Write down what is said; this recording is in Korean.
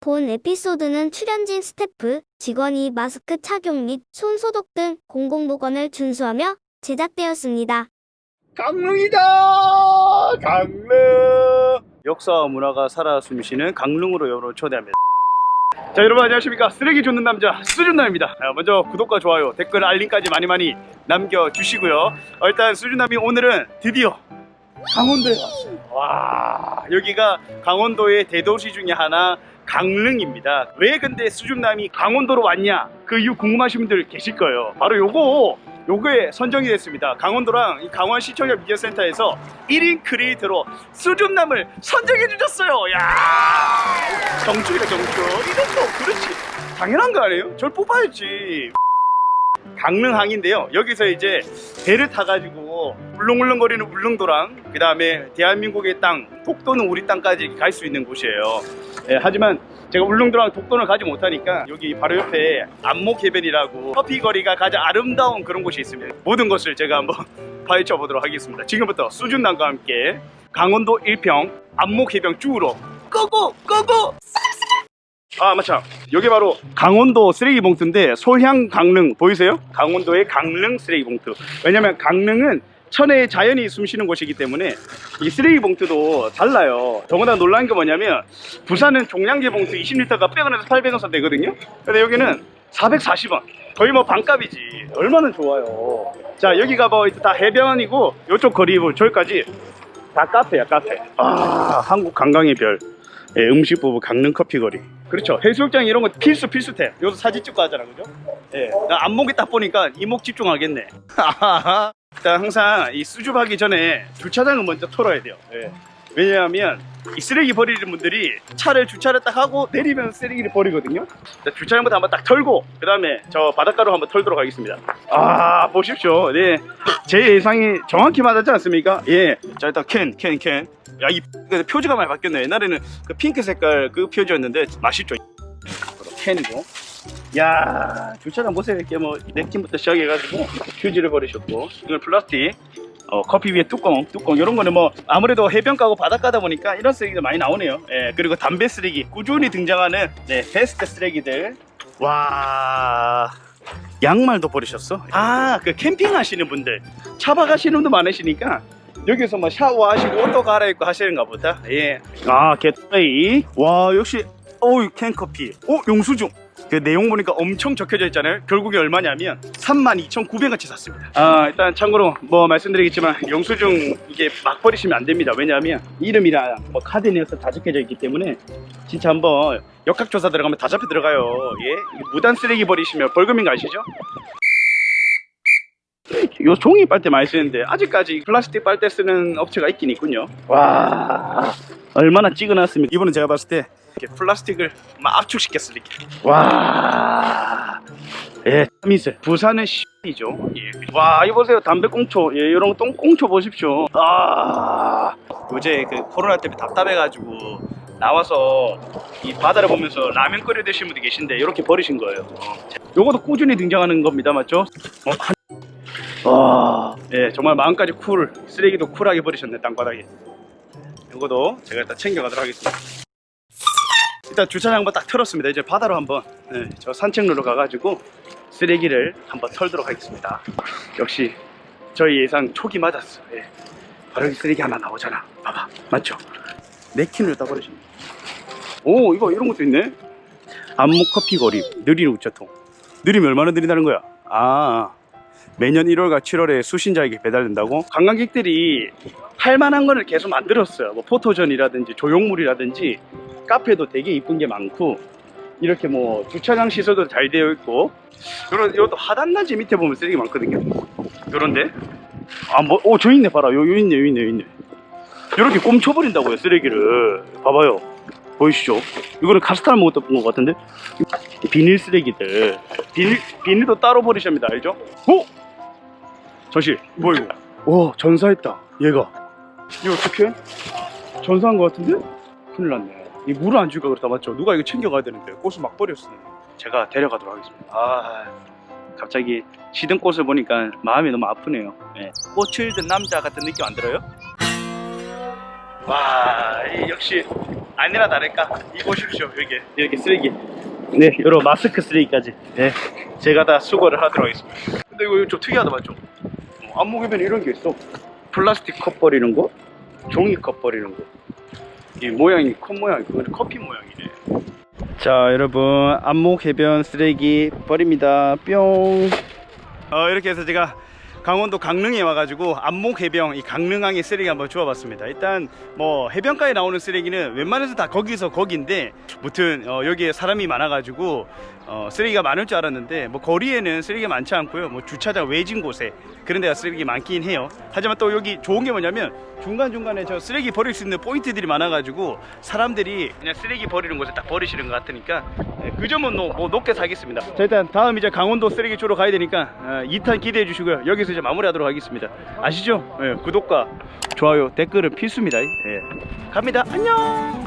본 에피소드는 출연진 스태프, 직원이 마스크 착용 및 손 소독 등 공공보건을 준수하며 제작되었습니다. 강릉이다! 강릉! 역사와 문화가 살아 숨쉬는 강릉으로 여러분 초대합니다. 자, 여러분 안녕하십니까. 쓰레기 줍는 남자, 수준남입니다. 자, 먼저 구독과 좋아요, 댓글, 알림까지 많이 많이 남겨주시고요. 어, 일단 수준남이 오늘은 드디어 강원도에 왔어요. 와, 여기가 강원도의 대도시 중에 하나, 강릉입니다. 왜 근데 수준남이 강원도로 왔냐? 그 이유 궁금하신 분들 계실 거예요. 바로 요거, 요거에 선정이 됐습니다. 강원도랑 이 강원 시청역 미디어센터에서 1인 크리에이터로 수준남을 선정해 주셨어요. 야 정축이다 정축. 이런 거 그렇지. 당연한 거 아니에요? 절 뽑아야지. 강릉항인데요. 여기서 이제 배를 타가지고 울렁울렁거리는 울릉도랑 그 다음에 대한민국의 땅, 독도는 우리 땅까지 갈 수 있는 곳이에요. 예, 하지만 제가 울릉도랑 독도는 가지 못하니까 여기 바로 옆에 안목해변이라고 커피 거리가 가장 아름다운 그런 곳이 있습니다. 모든 것을 제가 한번 파헤쳐 보도록 하겠습니다. 지금부터 수준남과 함께 강원도 일평 안목해변 쭉으로 고고 고고 아 마참 여기 바로 강원도 쓰레기 봉투인데 소향 강릉 보이세요? 강원도의 강릉 쓰레기 봉투 왜냐면 강릉은 천혜의 자연이 숨쉬는 곳이기 때문에 이 쓰레기 봉투도 달라요 더구나 놀라운 게 뭐냐면 부산은 종량제 봉투 20리터가 800원에서 800원 선 되거든요 근데 여기는 440원 거의 뭐 반값이지 얼마나 좋아요 자 여기가 뭐 다 해변이고 이쪽 거리 뭐 저기까지 다 카페야 카페 아 한국 관광의 별 예, 음식 부부 강릉 커피 거리. 그렇죠. 해수욕장 이런 거 필수 필수템. 여기서 사진 찍고 하잖아, 그죠? 예. 나 안목이 딱 보니까 이목 집중하겠네. 일단 항상 이 수줍하기 전에 주차장을 먼저 털어야 돼요. 예. 왜냐하면 이 쓰레기 버리는 분들이 차를 주차를 딱 하고 내리면 쓰레기를 버리거든요. 자, 주차장부터 한번 딱 털고 그 다음에 저 바닷가로 한번 털도록 하겠습니다. 아 보십시오. 네, 제 예상이 정확히 맞았지 않습니까? 예. 자 일단 캔, 캔, 캔. 야, 이 표지가 많이 바뀌었네. 옛날에는 그 핑크 색깔 그 표지였는데 맛있죠. 캔이고. 야, 주차장 보세요. 이렇게 뭐 냅킨부터 시작해가지고 휴지를 버리셨고, 이건 플라스틱. 어, 커피 위에 뚜껑, 뚜껑 이런 거는 뭐 아무래도 해변가고 바닷가다 보니까 이런 쓰레기가 많이 나오네요. 예, 그리고 담배 쓰레기 꾸준히 등장하는 네, 베스트 쓰레기들. 와. 양말도 버리셨어? 아, 그 캠핑 하시는 분들, 차박 하시는 분도 많으시니까 여기서 뭐 샤워하시고 옷도 갈아입고 하시는가 보다. 예. 아, 겟레이. 와, 역시 어우, 캔커피. 어, 용수증. 그 내용 보니까 엄청 적혀져 있잖아요. 결국에 얼마냐면 32,900원치 샀습니다. 아, 일단 참고로 뭐 말씀드리겠지만 영수증 이게 막 버리시면 안 됩니다. 왜냐하면 이름이랑 뭐 카드 내에서 다 적혀져 있기 때문에 진짜 한번 역학조사 들어가면 다 잡혀 들어가요. 예? 무단 쓰레기 버리시면 벌금인 거 아시죠? 요 종이 빨대 많이 쓰는데 아직까지 플라스틱 빨대 쓰는 업체가 있긴 있군요. 와 얼마나 찍어놨습니까? 이번엔 제가 봤을 때 이렇게 플라스틱을 막 압축시켰을 때 와. 예, 미슬. 부산은 이죠. 예. 와, 이거 보세요. 담배꽁초. 예, 이런 똥꽁초 보십시오. 아. 요새 그 코로나 때문에 답답해가지고 나와서 이 바다를 보면서 라면 끓여 드시는 분들 계신데 이렇게 버리신 거예요. 요것도 꾸준히 등장하는 겁니다. 맞죠? 어, 한... 와, 예, 정말 마음까지 쿨. 쓰레기도 쿨하게 버리셨네, 땅바닥에. 요거도 제가 일단 챙겨가도록 하겠습니다. 일단 주차장 한번 딱 털었습니다. 이제 바다로 한번 네, 저 산책로로 가가지고 쓰레기를 한번 털도록 하겠습니다. 역시 저희 예상 초기 맞았어. 예. 바로 여기 쓰레기 하나 나오잖아. 봐봐, 맞죠? 네킨을 따버리시네. 오, 이거 이런 것도 있네. 안목 커피 거리 느린 우체통. 느리면 얼마나 느리다는 거야? 아, 매년 1월과 7월에 수신자에게 배달된다고? 관광객들이 할 만한 거를 계속 만들었어요. 뭐 포토전이라든지 조형물이라든지 카페도 되게 이쁜 게 많고 이렇게 뭐 주차장 시설도 잘 되어 있고 이런 이것도 하단단지 밑에 보면 쓰레기 많거든요. 요런데? 아뭐오 저 있네. 봐라. 요, 요 있네 요 있네 요 있네. 이렇게 꼼쳐 버린다고요 쓰레기를. 봐봐요 보이시죠? 이거는 카스타를 먹었던 것 같은데? 비닐 쓰레기들. 비닐 비닐도 따로 버리십니다. 알죠? 오! 잠시 뭐 이거? 오 전사했다. 얘가. 이거 어떻게 전사한 것 같은데? 큰일 났네. 이 물을 안 줄까 그러다 맞죠? 누가 이거 챙겨가야 되는데. 꽃을 막 버렸어 제가 데려가도록 하겠습니다. 아 갑자기 시든 꽃을 보니까 마음이 너무 아프네요. 예. 꽃을 든 남자 같은 느낌 안 들어요? 와, 이 역시 아니나 다를까. 이 보십시오, 여기 이렇게 쓰레기. 네, 여러 마스크 쓰레기까지. 네, 제가 다 수거를 하도록 하겠습니다. 근데 이거 좀 특이하다 맞죠? 어, 안목에는 이런 게 있어. 플라스틱 컵 버리는 거, 종이 컵 버리는 거. 이 모양이 컵 모양이 그 커피 모양이네. 자 여러분 안목 해변 쓰레기 버립니다 뿅 어, 이렇게 해서 제가 강원도 강릉에 와가지고 안목 해변 이 강릉항에 쓰레기 한번 주워봤습니다. 일단 뭐 해변가에 나오는 쓰레기는 웬만해서 다 거기서 거긴데 무튼 어, 여기에 사람이 많아가지고 어, 쓰레기가 많을 줄 알았는데 뭐 거리에는 쓰레기가 많지 않고요. 뭐 주차장 외진 곳에 그런 데가 쓰레기 많긴 해요. 하지만 또 여기 좋은 게 뭐냐면 중간중간에 저 쓰레기 버릴 수 있는 포인트들이 많아가지고 사람들이 그냥 쓰레기 버리는 곳에 딱 버리시는 것 같으니까 네, 그 점은 노- 뭐 높게 사겠습니다. 자 일단 다음 이제 강원도 쓰레기 주러 가야 되니까 어, 2탄 기대해 주시고요. 여기서 이제 마무리하도록 하겠습니다 아시죠? 예, 구독과 좋아요 댓글은 필수입니다 예. 갑니다 안녕